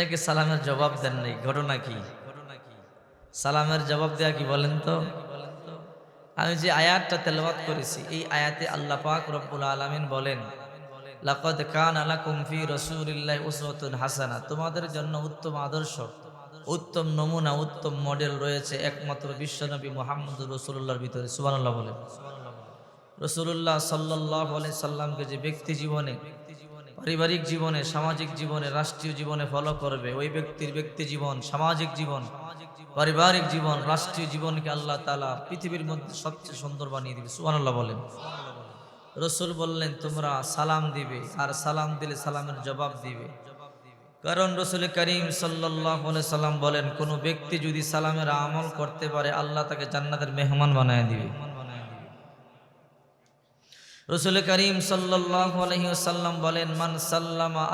অনেকে সালামের জবাব দেন নাই, ঘটনা কি? সালামের জবাব দেয়া কি বলেন তো? আমি যে আয়াতটা তেলাওয়াত করেছি, এই আয়াতে আল্লাহ পাক রব্বুল আলামিন বলেন, লাকাদ কান আলা ফি রাসূলিল্লাহি উসওয়াতুন হাসানা। তোমাদের জন্য উত্তম আদর্শ, উত্তম নমুনা, উত্তম মডেল রয়েছে একমাত্র বিশ্বনবী মুহাম্মদুর রাসূলুল্লাহর ভিতরে। সুবহানাল্লাহ বলেন। রসুল্লাহ সাল্লাহ সাল্লামকে যে ব্যক্তি জীবনে পারিবারিক জীবনে, সামাজিক জীবনে, রাষ্ট্রীয় জীবনে ফলো করবে। ওই ব্যক্তির ব্যক্তি জীবন, সামাজিক জীবন, পারিবারিক জীবন, রাষ্ট্রীয় জীবনকে আল্লাহ তালা পৃথিবীর মধ্যে সবচেয়ে সুন্দর বানিয়ে দিবে। সুবহানাল্লাহ বলেন। রসুল বললেন, তোমরা সালাম দিবে আর সালাম দিলে সালামের জবাব দিবে। কারণ রসুল করিম সাল্লাহ সাল্লাম বলেন, কোনো ব্যক্তি যদি সালামের আমল করতে পারে, আল্লাহ তাকে জান্নাতের মেহমান বানায় দিবে। রসুল করিম সাল্লাম বলেন, মান সাল্লামা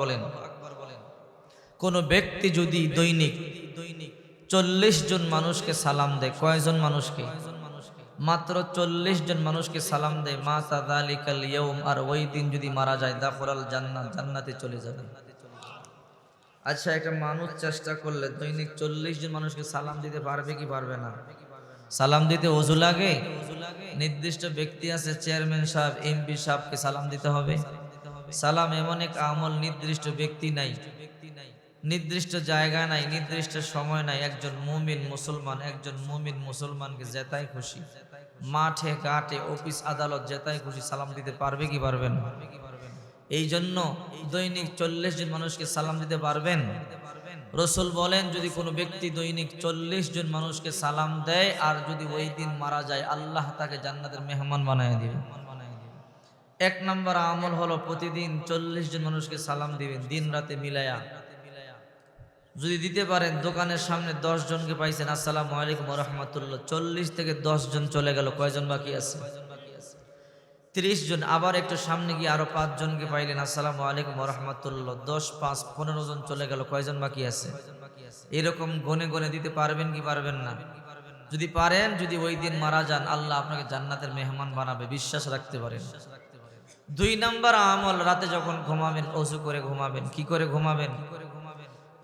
বলেন। কোন ব্যক্তি যদি দৈনিক দৈনিক চল্লিশ জন মানুষকে সালাম দেয়, কয়জন মানুষকে? মাত্র চল্লিশ জন মানুষকে সালাম দেয় মা তাদালিকাল ইয়ৌম আর ওই দিন যদি মারা যায় দাফরাল জান্নাত জান্নাতে চলে যাবে। আচ্ছা একটা মানুষ চেষ্টা করলে দৈনিক চল্লিশ জন মানুষকে সালাম দিতে পারবে কি পারবে না? সালাম দিতে অজু লাগে? নির্দিষ্ট ব্যক্তি আছে, চেয়ারম্যান সাহেব, এমপি সাহেবকে সালাম দিতে হবে। সালাম এমন এক আমল, নির্দিষ্ট ব্যক্তি নাই। নির্দিষ্ট জায়গা নাই, নির্দিষ্ট সময় নাই। একজন মুমিন মুসলমান, একজন মুমিন মুসলমানকে যেতাই খুশি। মাঠে, ঘাটে, অফিস, আদালত যেতাই খুশি, সালাম দিতে পারবে কি পারবেন না? এই জন্য দৈনিক চল্লিশ জন মানুষকে সালাম দিতে পারবেন। রসুল বলেন, যদি কোনো ব্যক্তি দৈনিক চল্লিশ জন মানুষকে সালাম দেয়, আর যদি ওই দিন মারা যায়, আল্লাহ তাকে জান্নাতের মেহমান বানায় দিবে। এক নম্বর আমল হলো প্রতিদিন চল্লিশ জন মানুষকে সালাম দিবেন, দিন রাতে মিলায়া। যদি দিতে পারেন, দোকানের সামনে দশ জনকে পাইছেন, আসসালামু আলাইকুম রহমতুল্লাহ, চল্লিশ থেকে দশ জন চলে গেল, কয়জন বাকি আছে? তিরিশ জন, আবার একটু সামনে গিয়ে আরও পাঁচ জনকে পাইলেন, আসসালামু আলাইকুম রহমতুল্লাহ দশ, পাঁচ, পনেরো জন চলে গেল, কয়জন বাকি আছে? এরকম গনে গনে দিতে পারবেন কি পারবেন না? যদি পারেন, যদি ওই দিন মারা যান, আল্লাহ আপনাকে জান্নাতের মেহমান বানাবে, বিশ্বাস রাখতে পারেন। দুই নাম্বার আমল, রাতে যখন ঘুমাবেন, অজু করে ঘুমাবেন, কি করে ঘুমাবেন?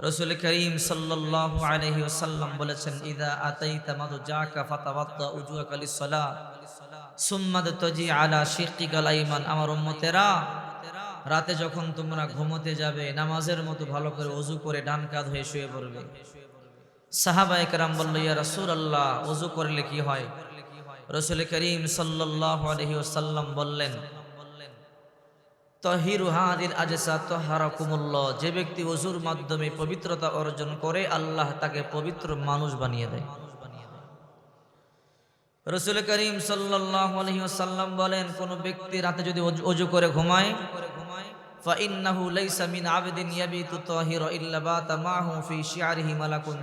রসুল করিম আলাইহি ওয়াসাল্লাম বলেছেন, ইদা আতাইতা মাদু জাকা ফাতাওয়াত্তা উজুয়াকা লিসসালাত রাতে যখন তোমরা ঘুমোতে যাবে, নামাজের মতো ভালো করে অজু করে ডান কাঁধ হয়ে শুয়ে পড়বে। সাহাবা একরাম বলল, ইয়া রাসূলুল্লাহ অজু করলে কি হয়? রসুল করিম ওয়াসাল্লাম বললেন, তহিরু যে ব্যক্তি অজুর মাধ্যমে পবিত্রতা অর্জন করে, আল্লাহ তাকে পবিত্র মানুষ বানিয়ে দেয়। রসুল করিম সাল্লাল্লাহু আলাইহি বলেন, কোন ব্যক্তি রাতে যদি অজু- করে ঘুমায়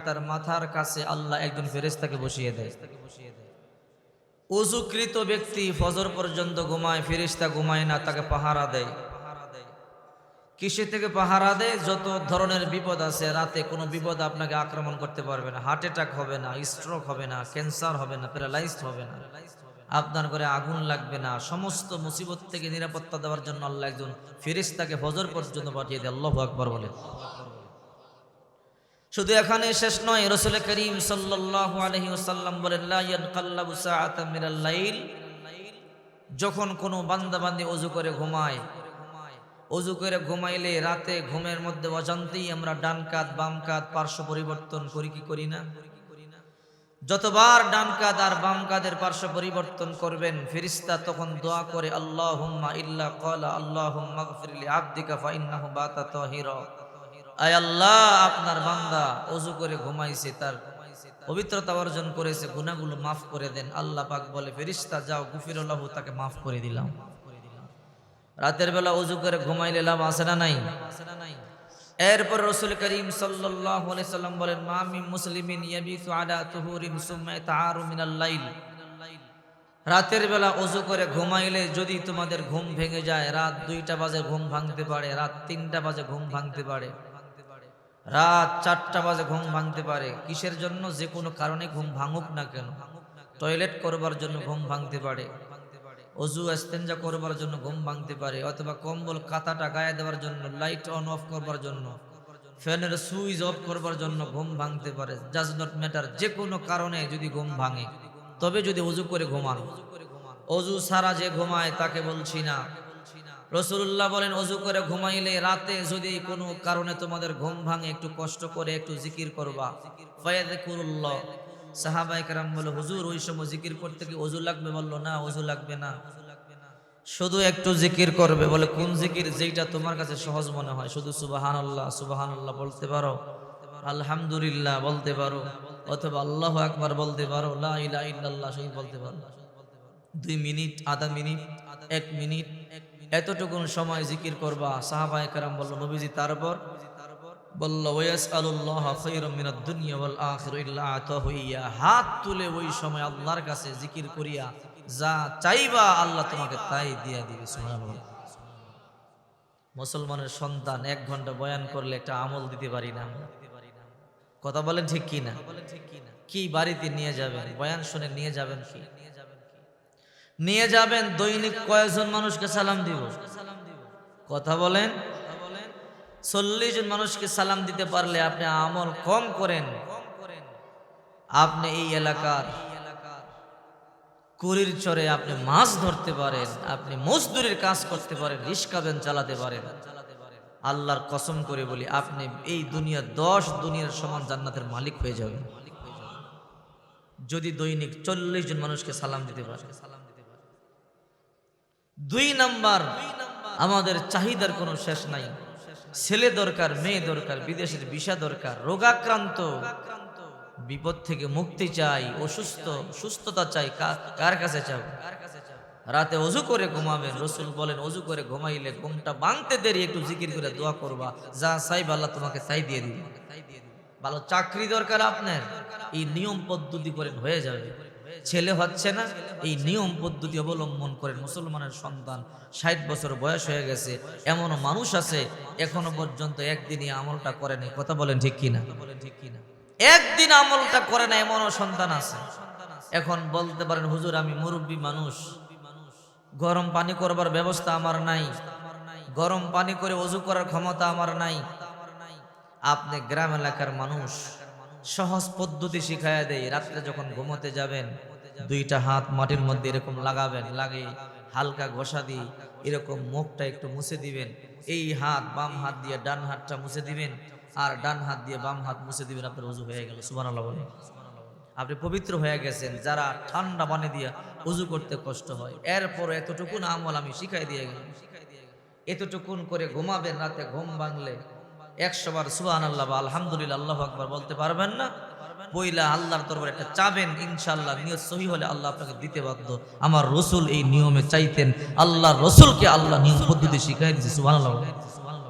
তার মাথার কাছে আল্লাহ একজন ফেরেশতাকে বসিয়ে দেয়। অজুকৃত ব্যক্তি ফজর পর্যন্ত ঘুমায় ফেরিস্তা ঘুমায় না, তাকে পাহারা দেয়। কিসে থেকে পাহারা দেয়? যত ধরনের বিপদ আছে রাতে কোনো বিপদ আপনাকে আক্রমণ করতে পারবে না। হার্ট অ্যাটাক হবে না স্ট্রোক হবে না ক্যান্সার হবে না প্যারালাইজড হবে না। আপনার ঘরে আগুন লাগবে না। সমস্ত মুসিবত থেকে নিরাপত্তা দেওয়ার জন্য আল্লাহ একজন ফেরিস্তাকে ফজর পর্যন্ত পাঠিয়ে দেয়। আল্লাহ আকবর বলে। শুধু এখানে শেষ নয়, রসুল করিম আলাইহি ওয়াসাল্লাম বলেন যখন কোনো বান্দাবান্দি অজু করে ঘুমায় অজু করে ঘুমাইলে রাতে ঘুমের মধ্যে অজান্তেই আমরা ডান কাত, বাম কাত পার্শ্ব পরিবর্তন করি কি করি না? যতবার ডান কাত আর বাম কাদের পার্শ্ব পরিবর্তন করবেন ফেরিস্তা তখন দোয়া করে, আল্লাহুম্মা ইল্লা কলা ক্বালা, আল্লাহুম্মা গফিরলি আবদিকা ফাইন্নাহু বাতা তাহিরা। আয় আল্লাহ, আপনার বান্দা অজু করে ঘুমাইছে, তার পবিত্রতা অর্জন করেছে, গুনাহগুলো মাফ করে দেন। আল্লাহ পাক বলে ফেরিস্তা যাও, গুফিরুল্লাহ, তাকে মাফ করে দিলাম। রাতের বেলা অজু করে ঘুমাইলে লাভ আছে না নাই? এরপর রসুল করিম সাল্লাম বলেন, মা মিন মুসলিমিন রাতের বেলা অজু করে ঘুমাইলে যদি তোমাদের ঘুম ভেঙে যায়, রাত দুইটা বাজে ঘুম ভাঙতে পারে, রাত তিনটা বাজে ঘুম ভাঙতে পারে, রাত চারটা বাজে ঘুম ভাঙতে পারে। কিসের জন্য? যে কোনো কারণে ঘুম ভাঙুক না কেন। টয়লেট করবার জন্য ঘুম ভাঙতে পারে। অজু এস্তেঞ্জা করবার জন্য ঘুম ভাঙতে পারে, অথবা কম্বল কাতাটা গায়ে দেওয়ার জন্য লাইট অন অফ করবার জন্য, ফ্যানের সুইচ অফ করবার জন্য ঘুম ভাঙতে পারে। জাজ নট ম্যাটার যে কোনো কারণে যদি ঘুম ভাঙে, তবে যদি অজু করে ঘুমান। অজু সারা যে ঘুমায় তাকে বলছি না। রসুল্লাহ বলেন, অজু করে ঘুমাইলে রাতে যদি কোনো কারণে তোমাদের ঘুম ভাঙে, একটু কষ্ট করে একটু জিকির করবা। সাহাবাই কারাম বলে, হুজুর, ওই সময় জিকির করতে কি অজু লাগবে? বলল, না, অজু লাগবে না। শুধু একটু জিকির করবে, বলে, কোন জিকির যেটা তোমার কাছে সহজ মনে হয়? শুধু সুবাহান আল্লাহ সুবাহান আল্লাহ বলতে পারো? আলহামদুলিল্লাহ বলতে পারো? অথবা আল্লাহ আকবার বলতে পারো? লা ইলাহা সেই বলতে পারো? দুই মিনিট, আধা মিনিট, এক মিনিট, এতটুকুন সময় জিকির করবা, সাহাবায়ে কারাম বলল, নবীজি, তারপর? বলল হাত তুলে ওই সময় আল্লাহর কাছে জিকির করিয়া, যা চাইবা আল্লাহ তাই মুসলমানের সন্তান এক ঘণ্টা বয়ান করলে একটা আমল দিতে পারি না। কথা বলেন ঠিক কি না? কি বাড়িতে নিয়ে যাবেন? বয়ান শুনে নিয়ে যাবেন কি? নিয়ে যাবেন, দৈনিক কয়েকজন মানুষকে সালাম দিব? কথা বলেন। চল্লিশ জন মানুষকে সালাম দিতে পারলে আপনি আমল কম করেন। আপনি এই এলাকার কুড়ির চরে আপনি মাছ ধরতে পারেন, আপনি মজদুরির কাজ করতে পারেন, রিস্কা ভ্যান চালাতে পারেন। আল্লাহর কসম করে বলি, আপনি এই দুনিয়া দশ দুনিয়ার সমান জান্নাতের মালিক হয়ে যাবেন। যদি দৈনিক চল্লিশ জন মানুষকে সালাম দিতে পারে। দুই নাম্বার, আমাদের চাহিদার কোনো শেষ নাই। ছেলে দরকার, মেয়ে দরকার, বিদেশের ভিসা দরকার, রোগাক্রান্ত, বিপদ থেকে মুক্তি চাই, অসুস্থ, সুস্থতা চাই কার কাছে চাও? রাতে অজু করে ঘুমাবেন, রসুল বলেন, অজু করে ঘুমাইলে ঘুমটা ভাঙতে দেরি, একটু জিকির করে দোয়া করবা। যা চাইবা আল্লাহ তোমাকে তাই দিয়ে দিবে। ভালো চাকরি দরকার আপনার। এই নিয়ম পদ্ধতি করেন, হয়ে যাবে। ছেলে হচ্ছে না, এই নিয়ম পদ্ধতি অবলম্বন করেন মুসলমানের সন্তান ষাট বছর বয়স হয়ে গেছে, এমনও মানুষ আছে, এখনও পর্যন্ত একদিনই আমলটা করেনি কথা বলেন ঠিক কিনা? একদিন আমলটা করে না এমনও সন্তান আছে। এখন বলতে পারেন, হুজুর, আমি মুরব্বী মানুষ, গরম পানি করবার ব্যবস্থা আমার নাই, গরম পানি করে অজু করার ক্ষমতা আমার নাই, আপনি গ্রাম এলাকার মানুষ সহজ পদ্ধতি শিখাইয়া দেয় রাত্রে যখন ঘুমোতে যাবেন, দুইটা হাত মাটির মধ্যে এরকম লাগাবেন, লাগে হালকা ঘষা দিয়ে এরকম মুখটা একটু মুছে দিবেন। এই হাত বাম হাত দিয়ে ডান হাতটা মুছে দিবেন আর ডান হাত দিয়ে বাম হাত মুছে দিবেন, আপনার উজু হয়ে গেল। সুবহানাল্লাহ বলে আপনি পবিত্র হয়ে গেছেন, যারা ঠান্ডা পানি দিয়ে উজু করতে কষ্ট হয় এরপর এতটুকুন আমল আমি শিখাই দিয়ে গেলাম। এতটুকুন করে ঘুমাবেন, রাতে ঘুম ভাঙলে একশো বার সুবাহ আল্লাহ বা আলহামদুলিল্লাহ আল্লাহ আকবার বলতে পারবেন না। পইলা আল্লাহর তরবার একটা চাবেন ইনশাল্লাহ নিয়ত সহি হলে আল্লাহ আপনাকে দিতে বাধ্য। আমার রসুল এই নিয়মে চাইতেন আল্লাহ রসুলকে আল্লাহ নিয়ম পদ্ধতি শিখাই দিয়েছে সুবাহ